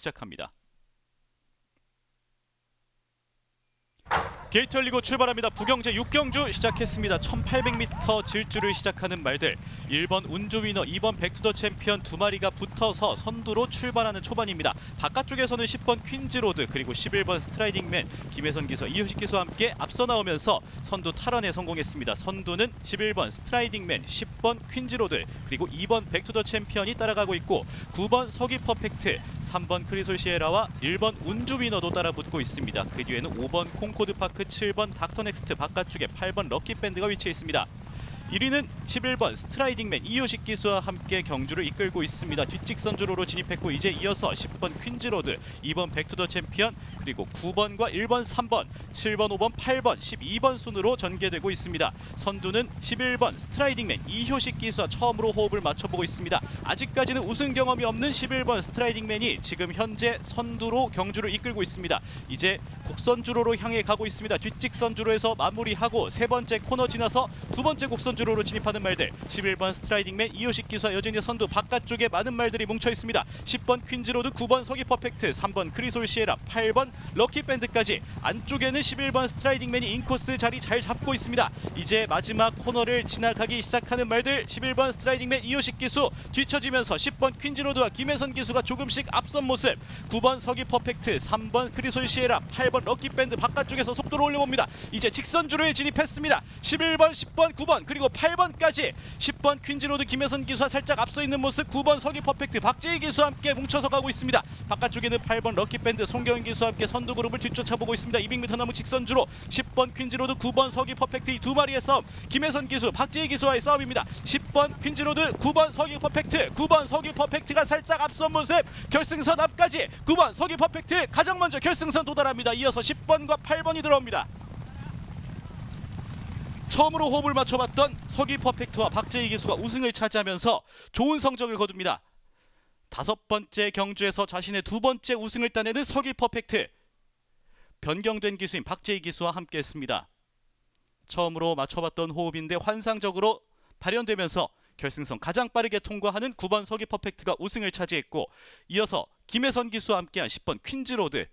시작합니다. 게이트 열리고 출발합니다. 부경제 6경주 시작했습니다. 1800m 질주를 시작하는 말들. 1번 운주 위너, 2번 백투더 챔피언 두 마리가 붙어서 선두로 출발하는 초반입니다. 바깥쪽에서는 10번 퀸즈로드 그리고 11번 스트라이딩맨 김혜선 기수, 이효식 기수와 함께 앞서 나오면서 선두 탈환에 성공했습니다. 선두는 11번 스트라이딩맨, 10번 퀸즈로드 그리고 2번 백투더 챔피언이 따라가고 있고 9번 서기 퍼펙트, 3번 크리솔 시에라와 1번 운주 위너도 따라붙고 있습니다. 그 뒤에는 5번 콩코드 파크, 7번 닥터 넥스트 바깥쪽에 8번 럭키 밴드가 위치해 있습니다. 1위는 11번 스트라이딩맨 이효식 기수와 함께 경주를 이끌고 있습니다. 뒷직선 주로로 진입했고 이제 이어서 10번 퀸즈로드, 2번 백투더 챔피언, 그리고 9번과 1번, 3번, 7번, 5번, 8번, 12번 순으로 전개되고 있습니다. 선두는 11번 스트라이딩맨 이효식 기수와 처음으로 호흡을 맞춰보고 있습니다. 아직까지는 우승 경험이 없는 11번 스트라이딩맨이 지금 현재 선두로 경주를 이끌고 있습니다. 이제 곡선 주로로 향해 가고 있습니다. 뒷직선 주로에서 마무리하고 세 번째 코너 지나서 두 번째 곡선 주로로 진입하는 말들 11번 스트라이딩맨 이효식 기수와 여전히 선두 바깥쪽에 많은 말들이 뭉쳐 있습니다. 10번 퀸즈로드 9번 서기 퍼펙트 3번 크리솔 시에라 8번 럭키 밴드까지 안쪽에는 11번 스트라이딩맨이 인코스 자리 잘 잡고 있습니다. 이제 마지막 코너를 지나가기 시작하는 말들 11번 스트라이딩맨 이효식 기수 뒤처지면서 10번 퀸즈로드와 김혜선 기수가 조금씩 앞선 모습 9번 서기 퍼펙트 3번 크리솔 시에라 8번 럭키 밴드 바깥쪽에서 속도를 올려봅니다. 이제 직선 주로에 진입했습니다. 11번 10번 9번 그리고 8번 까지 10번 퀸즈로드 김혜선 기수와 살짝 앞서 있는 모습 9번 서기 퍼펙트 박재희 기수와 함께 뭉쳐서 가고 있습니다. 바깥쪽에는 8번 럭키 밴드 송경인 기수와 함께 선두 그룹을 뒤쫓아보고 있습니다. 200m 남은 직선 주로 10번 퀸즈로드 9번 서기 퍼펙트 이 두 마리의 싸움 김혜선 기수 박재희 기수와의 싸움입니다. 10번 퀸즈로드 9번 서기 퍼펙트 9번 서기 퍼펙트가 살짝 앞선 모습 결승선 앞까지 9번 서기 퍼펙트 가장 먼저 결승선 도달합니다. 이어서 10번과 8번이 들어옵니다. 처음으로 호흡을 맞춰봤던 서기 퍼펙트와 박재희 기수가 우승을 차지하면서 좋은 성적을 거둡니다. 다섯 번째 경주에서 자신의 두 번째 우승을 따내는 서기 퍼펙트. 변경된 기수인 박재희 기수와 함께했습니다. 처음으로 맞춰봤던 호흡인데 환상적으로 발현되면서 결승선 가장 빠르게 통과하는 9번 서기 퍼펙트가 우승을 차지했고 이어서 김혜선 기수와 함께한 10번 퀸즈로드